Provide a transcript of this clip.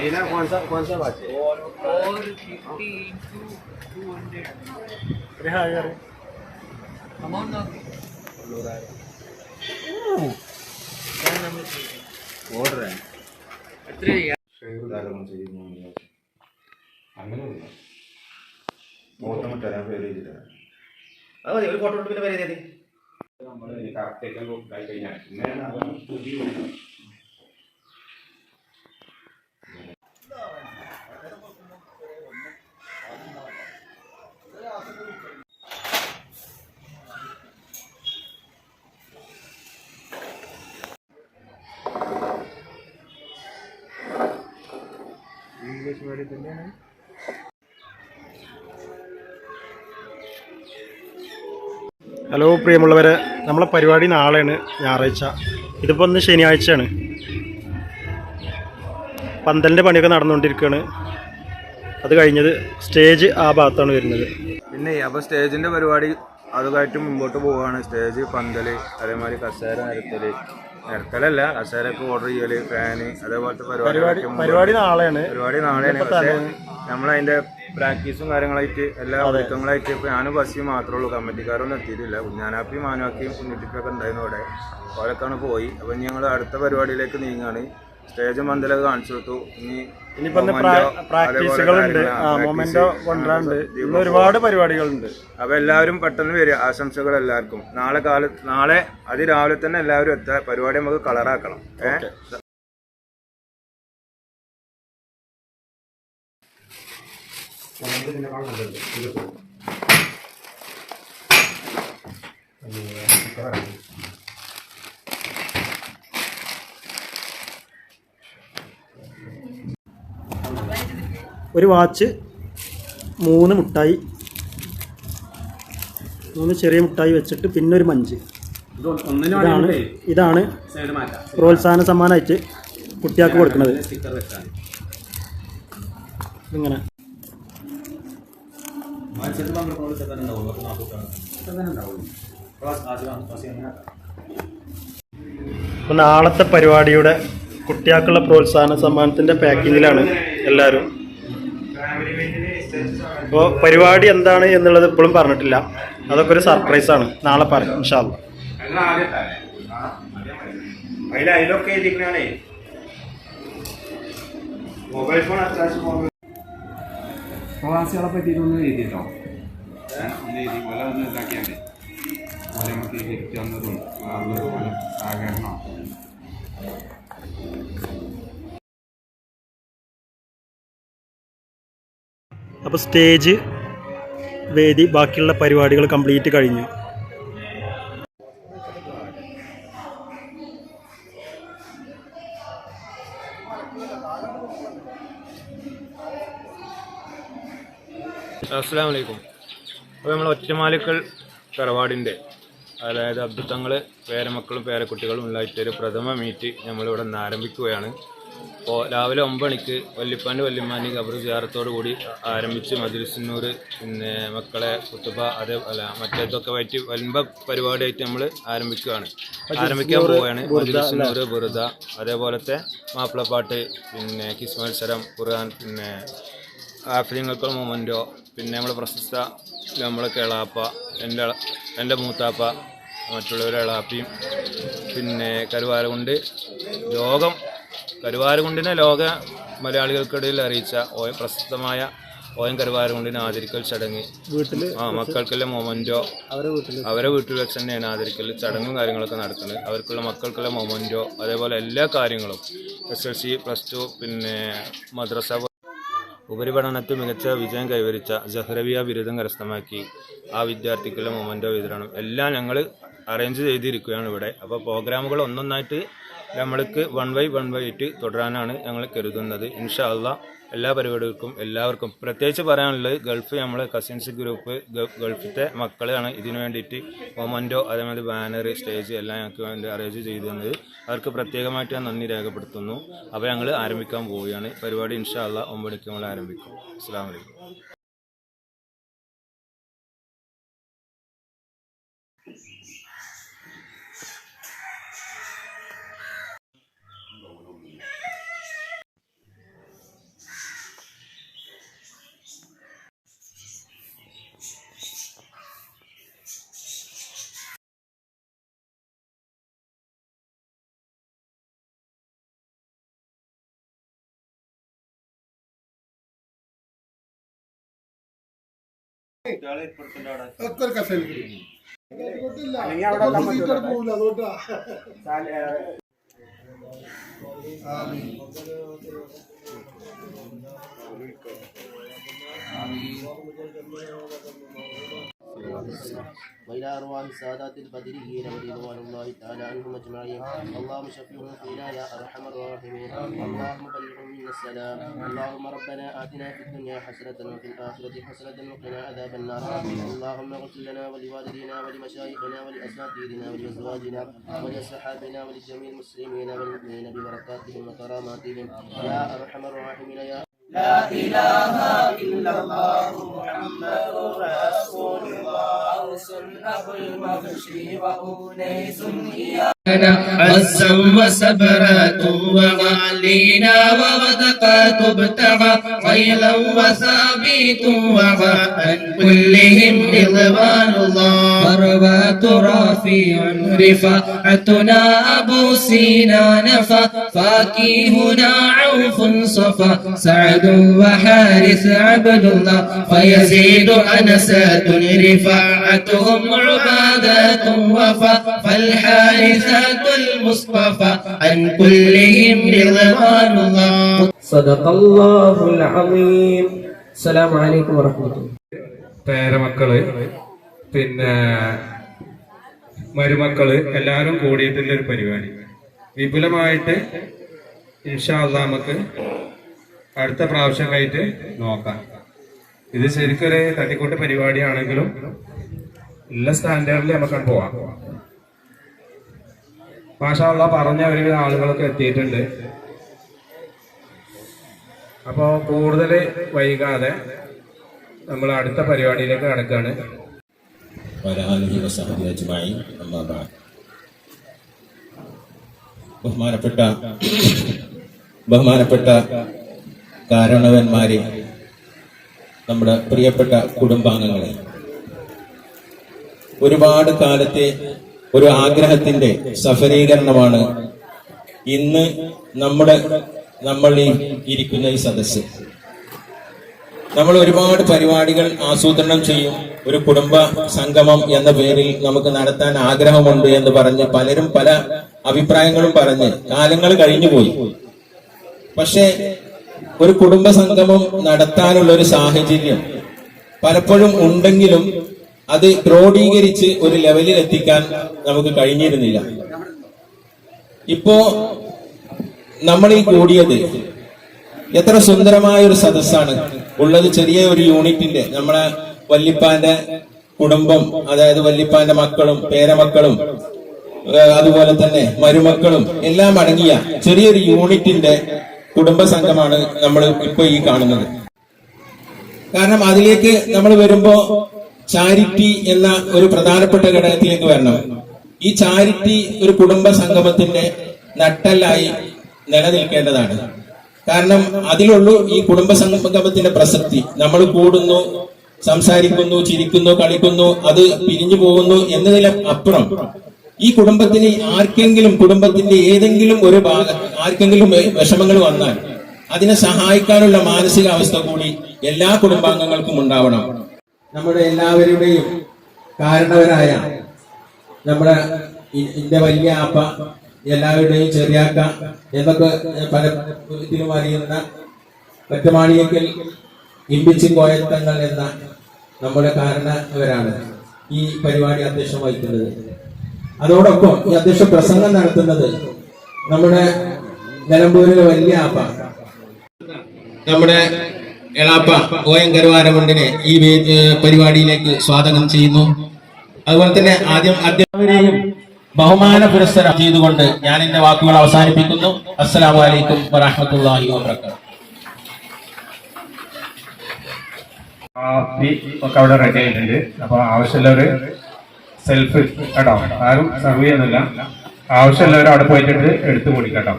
लीना कौन सा कौन सा बात है और fifty into two hundred amount ना ഓർഡർ रहे हैं എത്രയാ അങ്ങനെയില്ല മൂത്തമ്മ തരാൻ പേര് ചെയ്തിട്ടാണ് അത് മതി ഒരു ഫോട്ടോ എടുത്ത് പിന്നെ പേര് എഴുതിയാൽ മതി. നമ്മൾ കറക്റ്റൊക്കെ ആയി കഴിഞ്ഞാൽ മീഡിയം തന്നെയാണ്. ഹലോ പ്രിയമുള്ളവരെ. നമ്മളെ പരിപാടി നാളെയാണ് ഞായറാഴ്ച. ഇതിപ്പോൾ ഒന്ന് ശനിയാഴ്ചയാണ്. പന്തലിന്റെ പണിയൊക്കെ നടന്നുകൊണ്ടിരിക്കുകയാണ്. അത് കഴിഞ്ഞത് സ്റ്റേജ് ആ ഭാഗത്താണ് വരുന്നത്. പിന്നെ അപ്പോൾ സ്റ്റേജിന്റെ പരിപാടി അതുമായിട്ട് മുമ്പോട്ട് പോവുകയാണ് സ്റ്റേജ് പന്തൽ അതേമാതിരി കസേര നിരത്തൽ നിരത്തലല്ല കസേരക്ക് ഓർഡർ ചെയ്യൽ ഫാന് അതേപോലത്തെ പരിപാടി പരിപാടി പരിപാടി നാളെയാണ്. പരിപാടി നാളെയാണ്. പക്ഷേ നമ്മളതിന്റെ പ്രാക്ടീസും കാര്യങ്ങളായിട്ട് എല്ലാ ഒരുക്കങ്ങളായിട്ട് ഇപ്പൊ ഞാനും ബസ്സിയും മാത്രമേ ഉള്ളൂ. കമ്മിറ്റിക്കാരൊന്നും എത്തിയിട്ടില്ല. കുഞ്ഞാനാപ്പിയും മാനുവാക്കിയും കുഞ്ഞിട്ടിപ്പൊക്കെ ഉണ്ടായിരുന്നു അവിടെ. അവരൊക്കെയാണ് പോയി. അപ്പൊ ഇനി ഞങ്ങൾ അടുത്ത പരിപാടിയിലേക്ക് നീങ്ങാണ്. സ്റ്റേജ് മന്ദലൊക്കെ കാണിച്ചു കൊടുത്തു. ഇനി ഇനിയിപ്പോൾ ഇന്ന് പ്രാക്ടീസുകളുണ്ട്. മൊമെന്റോ കൊണ്ടുവരാണ്ട് ഇന്ന് ഒരുപാട് പരിപാടികളുണ്ട്. അപ്പൊ എല്ലാവരും പെട്ടെന്ന് വരിക. ആശംസകൾ എല്ലാവർക്കും. നാളെ കാല നാളെ അതിരാവിലെ തന്നെ എല്ലാവരും എത്താ. പരിപാടി നമുക്ക് കളറാക്കണം. ഏഹ് ഒരു വാച്ച് മൂന്ന് മുട്ടായി മൂന്ന് ചെറിയ മുട്ടായി വെച്ചിട്ട് പിന്നെ ഒരു മഞ്ച്. ഇതാണ് ഇതാണ് പ്രോത്സാഹന സമ്മാനമായിട്ട് കുട്ടികൾക്ക് കൊടുക്കുന്നത്. ഇങ്ങനെ. അപ്പോൾ നാളത്തെ പരിപാടിയുടെ കുട്ടികൾക്കുള്ള പ്രോത്സാഹന സമ്മാനത്തിന്റെ പാക്കിങ്ങിലാണ് എല്ലാവരും അപ്പോൾ പരിപാടി എന്താണ് എന്നുള്ളത് ഇപ്പോഴും പറഞ്ഞിട്ടില്ല. അതൊക്കെ ഒരു സർപ്രൈസാണ് നാളെ പറയും ഇൻഷാല്ല മൊബൈൽ ഫോൺ പ്രവാസികളെ പറ്റിയിട്ടൊന്ന് എഴുതിയിട്ടോ ഒന്ന് എഴുതി പോലെ ഒന്ന് ഇതാക്കിയാൽ മതി. പോലെ നമുക്ക് ഗിഫ്റ്റ് തന്നതും അതുപോലെ അപ്പോൾ സ്റ്റേജ് വേദി ബാക്കിയുള്ള പരിപാടികൾ കംപ്ലീറ്റ് കഴിഞ്ഞു. അസ്സാം വലൈക്കും അപ്പോൾ നമ്മൾ ഒറ്റമാലിക്കൽ തറവാടിന്റെ അതായത് അബ്ദുത്തങ്ങൾ പേരമക്കളും പേരക്കുട്ടികളും ഉണ്ടായിട്ടൊരു പ്രഥമ മീറ്റ് നമ്മളിവിടെ നിന്ന് ആരംഭിക്കുകയാണ്. അപ്പോൾ രാവിലെ ഒമ്പത് മണിക്ക് വല്ലിപ്പാന്റെ വല്യമ്മാന്റെ ഖബർ ജാറത്തോടു കൂടി ആരംഭിച്ച് മജുലിസിന്നൂർ പിന്നെ മക്കളെ കുത്തുബ അതേ അല്ല മറ്റേതൊക്കെ ആയിട്ട് വൻപ പരിപാടിയായിട്ട് നമ്മൾ ആരംഭിക്കുകയാണ്. ആരംഭിക്കാൻ പോവുകയാണ്. മജുലിസിന്നൂർ ബുറുദ അതേപോലത്തെ മാപ്പിളപ്പാട്ട് പിന്നെ കിസ് മത്സരം ഖുർആൻ പിന്നെ ആഫ്രിങ്ങൾക്കുള്ള മൊമെന്റോ പിന്നെ നമ്മൾ പ്രശസ്ത നമ്മളെ കേളാപ്പ എന്റെ എന്റെ മൂത്താപ്പ മറ്റുള്ളവരെ ഇളാപ്പിയും പിന്നെ കരുവാരകുണ്ട്. ലോകം കരുവാരകുണ്ടിനെ ലോക മലയാളികൾക്കിടയിൽ അറിയിച്ച ഓ പ്രശസ്തമായ ഓയം കരുവാരുകുണ്ടിനെ ആദരിക്കൽ ചടങ്ങ്. വീട്ടിൽ ആ മക്കൾക്കുള്ള മൊമന്റോ അവരെ വീട്ടിൽ അവരെ വീട്ടിൽ വെച്ച് തന്നെയാണ് ആദരിക്കൽ ചടങ്ങും കാര്യങ്ങളൊക്കെ നടക്കുന്നത് അവർക്കുള്ള മക്കൾക്കുള്ള മൊമന്റോ അതേപോലെ എല്ലാ കാര്യങ്ങളും. S L C plus two പിന്നെ മദ്രസ ഉപരിപഠനത്തിൽ മികച്ച വിജയം കൈവരിച്ച ജഹ്റവിയ ബിരുദം കരസ്ഥമാക്കി ആ വിദ്യാർത്ഥിക്കുള്ള മൊമന്റോ വിതരണം. എല്ലാം ഞങ്ങൾ അറേഞ്ച് ചെയ്തിരിക്കുകയാണ് ഇവിടെ. അപ്പോൾ പ്രോഗ്രാമുകൾ ഒന്നൊന്നായിട്ട് നമ്മൾക്ക് വൺ ബൈ വൺ ബൈ ആയിട്ട് തുടരാനാണ് ഞങ്ങൾ കരുതുന്നത്. ഇൻഷാ അള്ളാ എല്ലാ പരിപാടികൾക്കും എല്ലാവർക്കും. പ്രത്യേകിച്ച് പറയാനുള്ളത് ഗൾഫ് നമ്മളെ കസിൻസ് ഗ്രൂപ്പ് ഗൾഫിലെ മക്കളാണ് ഇതിനു വേണ്ടിയിട്ട് മൊമന്റോ അതേമാതിരി ബാനർ സ്റ്റേജ് എല്ലാം ഞങ്ങൾക്ക് വേണ്ടി അറേഞ്ച് ചെയ്തു തന്നത്. അവർക്ക് പ്രത്യേകമായിട്ട് ഞാൻ നന്ദി രേഖപ്പെടുത്തുന്നു. അപ്പോൾ ഞങ്ങൾ ആരംഭിക്കാൻ പോവുകയാണ്. പരിപാടി ഇൻഷാ ഒമ്പടിക്ക് നമ്മൾ ആരംഭിക്കും. അസ്സാം വലൈക്കും ഒക്കെ ഒരു അവിടെ പോകില്ല അതുകൊണ്ടാ ആമീൻ. وإلى أرواح السادات البدريين ورضوان الله تعالى عنهم أجمعين. اللهم شفيهم فينا يا أرحم الراحمين. اللهم بلغهم منا السلام. اللهم ربنا آتنا في الدنيا حسنة وفي الآخرة حسنة وقنا عذاب النار. اللهم اغفر لنا ولوالدينا ولمشايخنا ولأساتذتنا ولأزواجنا ولأصحابنا ولجميع المسلمين والمؤمنين ببركاتهم وكراماتهم. يا أرحم الراحمين يا لا إله إلا الله محمد رسول الله. غوث أبو المغشي وأنيس إياه عزا وسبرات وغالينا وغدقات ابتغى خيلا وثابت وغاء كلهم رضوان الله. ثروات رافع رفاعتنا أبو سينا نفى. فاكيهنا عوف صفا سعد وحارث عبد الله. فيزيد أنسات رفاعتهم عبادات وفا فالحارثات പേരമക്കൾ പിന്നെ മരുമക്കൾ എല്ലാരും കൂടിയിട്ടുള്ള ഒരു പരിപാടി. വിപുലമായിട്ട് ഇൻഷാല്ല നമുക്ക് അടുത്ത കഴിഞ്ഞിട്ട് നോക്കാം. ഇത് ശരിക്കൊരു തട്ടിക്കൂട്ട് പരിപാടിയാണെങ്കിലും എല്ലാ സ്റ്റാൻഡേർഡിൽ നമുക്ക് പോവാം. മാഷാള്ള പറഞ്ഞ ഒരു ആളുകളൊക്കെ എത്തിയിട്ടുണ്ട്. അപ്പോൾ കൂടുതൽ വൈകാതെ നമ്മൾ അടുത്ത പരിപാടിയിലേക്ക് നടക്കുകയാണ് ബഹുമാനപ്പെട്ട ബഹുമാനപ്പെട്ട കാരണവന്മാരെ നമ്മുടെ പ്രിയപ്പെട്ട കുടുംബാംഗങ്ങളെ ഒരുപാട് കാലത്തെ ഒരു ആഗ്രഹത്തിന്റെ സഫലീകരണമാണ് ഇന്ന് നമ്മുടെ നമ്മൾ ഈ ഇരിക്കുന്ന ഈ സദസ്സ്. നമ്മൾ ഒരുപാട് പരിപാടികൾ ആസൂത്രണം ചെയ്യും. ഒരു കുടുംബ സംഗമം എന്ന പേരിൽ നമുക്ക് നടത്താൻ ആഗ്രഹമുണ്ട് എന്ന് പറഞ്ഞ് പലരും പല അഭിപ്രായങ്ങളും പറഞ്ഞ് കാലങ്ങൾ കഴിഞ്ഞുപോയി പക്ഷേ ഒരു കുടുംബ സംഗമം നടത്താനുള്ള ഒരു സാഹചര്യം പലപ്പോഴും ഉണ്ടെങ്കിലും അത് ക്രോഡീകരിച്ച് ഒരു ലെവലിൽ എത്തിക്കാൻ നമുക്ക് കഴിഞ്ഞിരുന്നില്ല. ഇപ്പോ നമ്മളിൽ കൂടിയത് എത്ര സുന്ദരമായ ഒരു സദസ്സാണ്. ഉള്ളത് ചെറിയ ഒരു യൂണിറ്റിന്റെ നമ്മളെ വല്ലിപ്പാന്റെ കുടുംബം അതായത് വല്ലിപ്പാന്റെ മക്കളും പേരമക്കളും അതുപോലെ തന്നെ മരുമക്കളും എല്ലാം അടങ്ങിയ ചെറിയൊരു യൂണിറ്റിന്റെ കുടുംബ സംഘമാണ് നമ്മൾ ഇപ്പൊ ഈ കാണുന്നത്. കാരണം അതിലേക്ക് നമ്മൾ വരുമ്പോ ചാരിറ്റി എന്ന ഒരു പ്രധാനപ്പെട്ട ഘടകത്തിലേക്ക് വരണം. ഈ ചാരിറ്റി ഒരു കുടുംബ സംഗമത്തിന്റെ നട്ടല്ലായി നിലനിൽക്കേണ്ടതാണ്. കാരണം അതിലുള്ളൂ ഈ കുടുംബ സംഗമത്തിന്റെ പ്രസക്തി. നമ്മൾ കൂടുന്നു സംസാരിക്കുന്നു ചിരിക്കുന്നു കളിക്കുന്നു അത് പിരിഞ്ഞു പോകുന്നു എന്നതിലും അപ്പുറം. ഈ കുടുംബത്തിന് ആർക്കെങ്കിലും കുടുംബത്തിന്റെ ഏതെങ്കിലും ഒരു ഭാഗം ആർക്കെങ്കിലും വിഷമങ്ങൾ വന്നാൽ അതിനെ സഹായിക്കാനുള്ള മാനസികാവസ്ഥ കൂടി എല്ലാ കുടുംബാംഗങ്ങൾക്കും ഉണ്ടാവണം. നമ്മുടെ എല്ലാവരുടെയും കാരണവരായ നമ്മുടെ എന്റെ വലിയ അപ്പ എല്ലാവരുടെയും ചെറിയാക്ക എന്നൊക്കെ പല ഇതിലും അറിയുന്ന ഒറ്റമാണിയക്കൽ ഇമ്പിച്ചു കോയത്തങ്ങൾ എന്ന നമ്മുടെ കാരണവരാണ് ഈ പരിപാടി അധ്യക്ഷം വഹിക്കുന്നത്. അതോടൊപ്പം ഈ അധ്യക്ഷ പ്രസംഗം നടത്തുന്നത് നമ്മുടെ നിലമ്പൂരിലെ വലിയ ആപ്പ. നമ്മുടെ എളാപ്പ ഒ എൻ കരുവാരമുണ്ടിനെ ഈ പരിപാടിയിലേക്ക് സ്വാഗതം ചെയ്യുന്നു. അതുപോലെ തന്നെ ആദ്യം അധ്യാപകരെയും ബഹുമാന പുരസ്സരം ചെയ്തുകൊണ്ട് ഞാൻ എന്റെ വാക്കുകൾ അവസാനിപ്പിക്കുന്നു. അസ്സലാമു വലൈക്കും വറഹ്മത്തുള്ളാഹി വബറകാതുഹു. കാപ്പി ഒക്കെ അവിടെ റെഡി ആയിട്ടുണ്ട്. അപ്പൊ ആവശ്യമുള്ളവര് സെൽഫ് കേട്ടോ. ആരും സർവ് ചെയ്യുന്നില്ല. ആവശ്യമുള്ളവർ അവിടെ പോയിട്ട് എടുത്ത് കുടിക്കട്ടോ